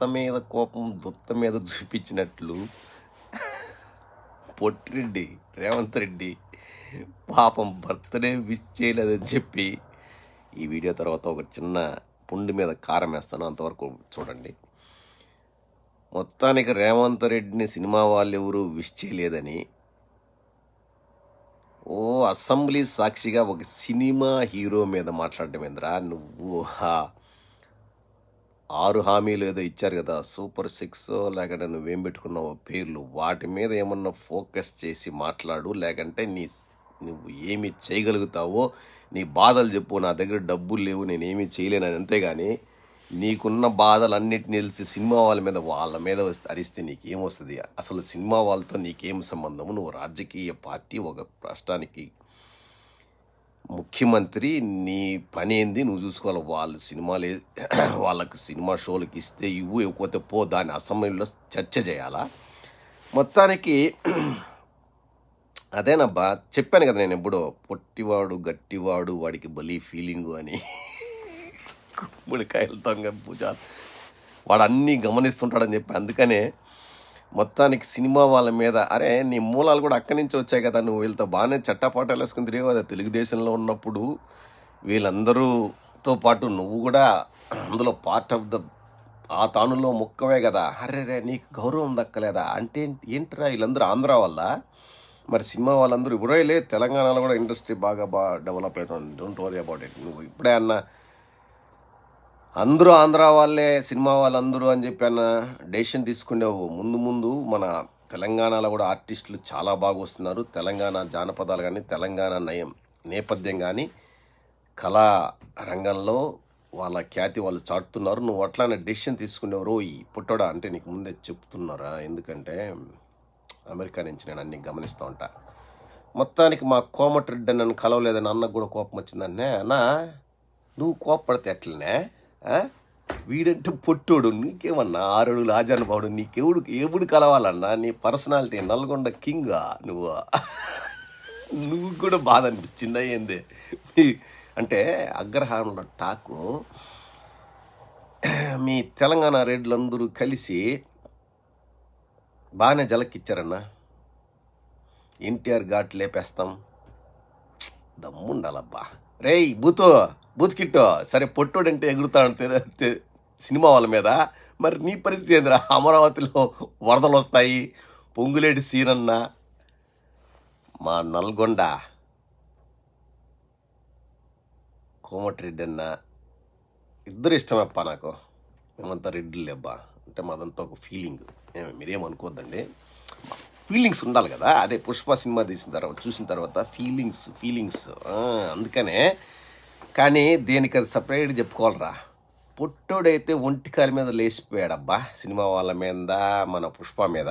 అత్త మీద కోపం దుత్త మీద చూపించినట్లు పొట్టిరెడ్డి రేవంత్ రెడ్డి పాపం బర్త్డే విష్ చేయలేదని చెప్పి ఈ వీడియో తర్వాత ఒక చిన్న పుండు మీద కారం వేస్తాను అంతవరకు చూడండి. మొత్తానికి రేవంత్ రెడ్డిని సినిమా వాళ్ళు ఎవరు విష్ చేయలేదని ఓ అసెంబ్లీ సాక్షిగా ఒక సినిమా హీరో మీద మాట్లాడటమేంద్రా నువ్వు? హా. ఆరు హామీలు ఏదో ఇచ్చారు కదా సూపర్ సిక్స్ లేకుంటే నువ్వేం పెట్టుకున్నావో పేర్లు వాటి మీద ఏమన్నా ఫోకస్ చేసి మాట్లాడు లేకంటే నీ నువ్వు ఏమి చేయగలుగుతావో నీ బాధలు చెప్పు నా దగ్గర డబ్బులు లేవు నేనేమి చేయలేను అని అంతేగాని నీకున్న బాధలన్నిటిని తెలిసి సినిమా వాళ్ళ మీద వాళ్ళ మీద వస్తే అరిస్తే నీకేమొస్తుంది అసలు సినిమా వాళ్ళతో నీకేం సంబంధము? నువ్వు రాజకీయ పార్టీ ఒక రాష్ట్రానికి ముఖ్యమంత్రి నీ పని ఏంది? నువ్వు చూసుకోవాలి. వాళ్ళు సినిమాలు వాళ్ళకి సినిమా షోలకు ఇస్తే ఇవ్వు ఇవ్వకపోతే పో దాని అసెంబ్లీలో చర్చ చేయాలా? మొత్తానికి అదేనబ్బా చెప్పాను కదా నేను ఎప్పుడో పొట్టివాడు గట్టివాడు వాడికి బలి ఫీలింగు అని. గుమ్మడికాయలు దొంగ పూజ వాడు అన్నీ గమనిస్తుంటాడని చెప్పి అందుకనే మొత్తానికి సినిమా వాళ్ళ మీద అరే నీ మూలాలు కూడా అక్కడి నుంచి వచ్చాయి కదా నువ్వు. వీళ్ళతో బాగానే చట్టపాటాలు వేసుకుని తిరిగావు అదే తెలుగుదేశంలో ఉన్నప్పుడు. వీళ్ళందరూతో పాటు నువ్వు కూడా అందులో పార్ట్ ఆఫ్ ద ఆ తానులో ముక్కవే కదా. అరే రే నీకు గౌరవం దక్కలేదా? అంటే ఏంటిరా వీళ్ళందరూ ఆంధ్ర వల్ల మరి సినిమా వాళ్ళందరూ ఇప్పుడే లేదు తెలంగాణలో కూడా ఇండస్ట్రీ బాగా బాగా డెవలప్ అవుతుంది డోంట్ వరీ అబౌట్ ఇట్ నువ్వు ఇప్పుడే అన్న అందరూ ఆంధ్ర వాళ్ళే సినిమా వాళ్ళందరూ అని చెప్పి అన్న డెసిషన్ తీసుకునేవు ముందు ముందు మన తెలంగాణలో కూడా ఆర్టిస్టులు చాలా బాగా వస్తున్నారు. తెలంగాణ జానపదాలు కానీ తెలంగాణ నయం నేపథ్యం కానీ కళా రంగంలో వాళ్ళ ఖ్యాతి వాళ్ళు చాటుతున్నారు. నువ్వు అట్లానే డెసిషన్ తీసుకునేవారు ఈ పుట్టోడా అంటే నీకు ముందే చెప్తున్నారా? ఎందుకంటే అమెరికా నుంచి నేను అన్ని గమనిస్తూ ఉంటా. మొత్తానికి మా కోమటిరెడ్డి నన్ను కలవలేదని అన్నకు కూడా కోపం వచ్చిందన్నే. అన్న నువ్వు కోపడితే ఎట్లనే? వీడంటే పొట్టోడు నీకేమన్నా ఆరుడు ఆజానుభావుడు నీకెవుడు ఎప్పుడు కలవాలన్నా నీ పర్సనాలిటీ నల్గొండ కింగా నువ్వు? నువ్వు కూడా బాధ అనిపించిందా ఏంది? అంటే అగ్రహారంలో టాకు మీ తెలంగాణ రెడ్లందరూ కలిసి బాగానే జలకిచ్చారన్న ఎన్టీఆర్ ఘాట్ లేపేస్తాం. దమ్ముండాలబ్బా. రేయ్ బూతు బూత్ కిట్టో. సరే పొట్టోడంటే ఎగురుతాడు సినిమా వాళ్ళ మీద. మరి నీ పరిస్థితి ఏందిరా? అమరావతిలో వరదలు వస్తాయి. పొంగులేటి సీనన్న. మా నల్గొండ. కోమటిరెడ్డి అన్న ఇద్దరు ఇష్టమప్పా నాకు. మేమంతా రెడ్డిలు లేబ్బా అంటే మాదంతా ఒక ఫీలింగ్ ఏమి మీరేమనుకోవద్దండి ఫీలింగ్స్ ఉండాలి కదా. అదే పుష్ప సినిమా తీసిన తర్వాత చూసిన తర్వాత ఫీలింగ్స్ ఫీలింగ్స్. అందుకనే కానీ దేనికి అది సపరేట్ చెప్పుకోవాలరా. పొట్టోడైతే ఒంటికాల మీద లేచిపోయాడబ్బా సినిమా వాళ్ళ మీద మన పుష్ప మీద.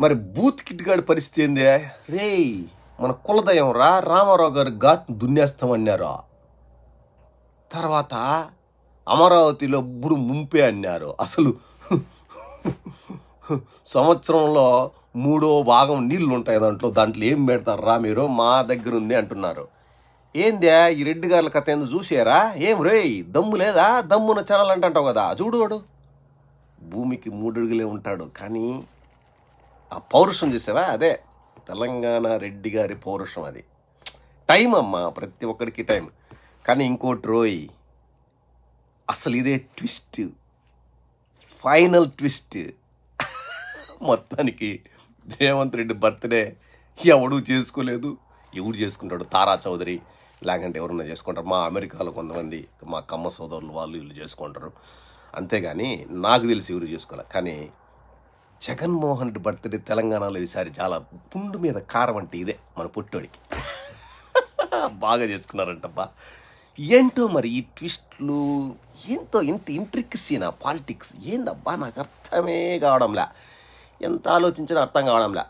మరి బూత్ కిట్గాడి పరిస్థితి ఏంది? రేయ్ మన కులదయం రా రామారావు గారు ఘాట్ దున్నేస్తామన్నారు. తర్వాత అమరావతిలో ఇప్పుడు ముంపే అన్నారు. అసలు సంవత్సరంలో మూడో భాగం నీళ్ళు ఉంటాయి దాంట్లో దాంట్లో ఏం పెడతారు రా మీరు? మా దగ్గర ఉంది అంటున్నారు. ఏందే ఈ రెడ్డి గారుల కథ ఏందో చూసారా ఏం రే దమ్ము లేదా? దమ్మున ఛానల్ అంటావు కదా చూడు వాడు. భూమికి మూడడుగులే ఉంటాడు కానీ ఆ పౌరుషం చూసావా? అదే తెలంగాణ రెడ్డి గారి పౌరుషం అది. టైం అమ్మా ప్రతి ఒక్కడికి టైం. కానీ ఇంకోటి రోయ్ అసలు ఇదే ట్విస్ట్. Final twist. మొత్తానికి రేవంత్ రెడ్డి బర్త్డే ఎవడు చేసుకోలేదు. ఎవరు చేసుకుంటాడు? తారా చౌదరి. లేకంటే ఎవరన్నా చేసుకుంటారు? మా అమెరికాలో కొంతమంది మా కమ్మ సోదరులు వాళ్ళు వీళ్ళు చేసుకుంటారు. అంతేగాని నాకు తెలిసి ఎవరు చేసుకోవాలి కానీ జగన్మోహన్ రెడ్డి బర్త్డే తెలంగాణలో ఈసారి చాలా పుండు మీద కారం అంటే ఇదే మన పుట్టోడికి. బాగా చేసుకున్నారంటబ్బా. ఏంటో మరి ఈ ట్విస్ట్లు? ఏంటో ఇంత ఇంట్రిక్సీనా పాలిటిక్స్ ఏందబ్బా? నాకు అర్థమే కావడంలా. ఎంత ఆలోచించినా అర్థం కావడంలే.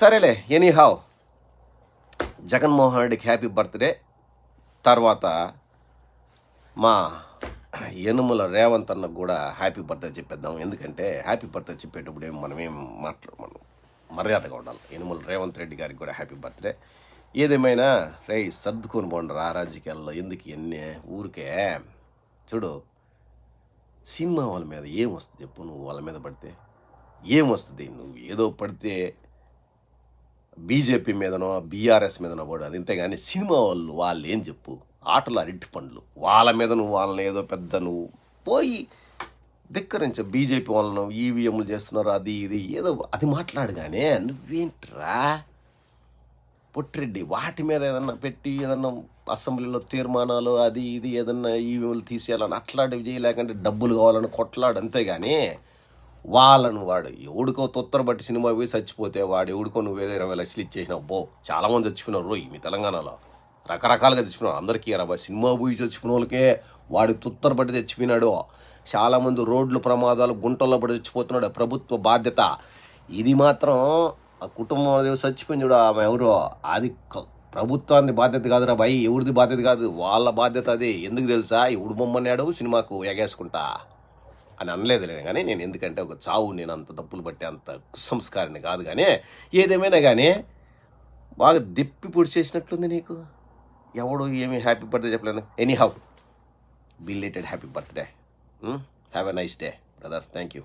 సరేలే ఎనీ హావ్ జగన్మోహన్ రెడ్డికి హ్యాపీ బర్త్డే తర్వాత మా యనుమల రేవంత్ అన్నకు కూడా హ్యాపీ బర్త్డే చెప్పేద్దాం. ఎందుకంటే హ్యాపీ బర్త్డే చెప్పేటప్పుడు ఏం మనం ఏం మాట్లా మనం మర్యాదగా ఉండాలి. యనుమల రేవంత్ రెడ్డి గారికి కూడా హ్యాపీ బర్త్డే ఏదేమైనా రే సర్దుకొని పోండి రాజకీయాల్లో. ఎందుకు ఎన్ని ఊరికే చూడు సినిమా వాళ్ళ మీద ఏం వస్తుంది చెప్పు నువ్వు వాళ్ళ మీద పడితే. ఏమొస్తుంది? నువ్వు ఏదో పడితే బీజేపీ మీదనో బీఆర్ఎస్ మీదనో పడు. అది సినిమా వాళ్ళు వాళ్ళు ఏం చెప్పు? ఆటలు అరటి పండ్లు. వాళ్ళ మీద నువ్వు వాళ్ళని ఏదో పెద్ద నువ్వు పోయి ధిక్కరించ. బీజేపీ వాళ్ళను ఈవీఎంలు చేస్తున్నారు అది ఇది ఏదో అది మాట్లాడగానే నువ్వేంట్రా? పొట్టిరెడ్డి వాటి మీద ఏదన్నా పెట్టి ఏదన్నా అసెంబ్లీలో తీర్మానాలు అది ఇది ఏదన్నా ఈవీఎంలు తీసేయాలని అట్లాంటివి చేయలేకంటే డబ్బులు కావాలని కొట్లాడు అంతేగాని వాళ్ళను వాడు ఎవడికో తొత్తరబట్టి సినిమా పోయి చచ్చిపోతే వాడు ఎవడికో నువ్వు ఇరవై లక్షలు ఇచ్చేసినావు బో. చాలామంది చచ్చిపోయినారు రోయ్ మీ తెలంగాణలో. రకరకాలుగా చచ్చిపోయినారు. అందరికీ ఇరవై సినిమా పోయి చచ్చిపోయిన వాళ్ళకే వాడి తుత్తరబట్టి చచ్చిపోయినాడు. చాలామంది రోడ్లు ప్రమాదాలు గుంటల్లో పడి చచ్చిపోతున్నాడు ప్రభుత్వ బాధ్యత. ఇది మాత్రం ఆ కుటుంబం చచ్చిపోయింది చూడు ఆమె ఎవరో? అది ప్రభుత్వాన్ని ప్రభుత్వానికి బాధ్యత కాదురా భయ్ ఎవరిది బాధ్యత కాదు. వాళ్ళ బాధ్యత అది. ఎందుకు తెలుసా? ఎవడు బొమ్మన్నాడు సినిమాకు ఎగేసుకుంటా. అని అనలేదులే కానీ నేను ఎందుకంటే ఒక చావు నేను అంత తప్పులు పట్టే అంత కుసంస్కారాన్ని కాదు కానీ ఏదేమైనా కానీ బాగా దెప్పి పొడి చేసినట్లుంది నీకు. ఎవడు ఏమి హ్యాపీ బర్త్డే చెప్పలేను. Anyhow belated happy birthday. Have a nice day brother. Thank you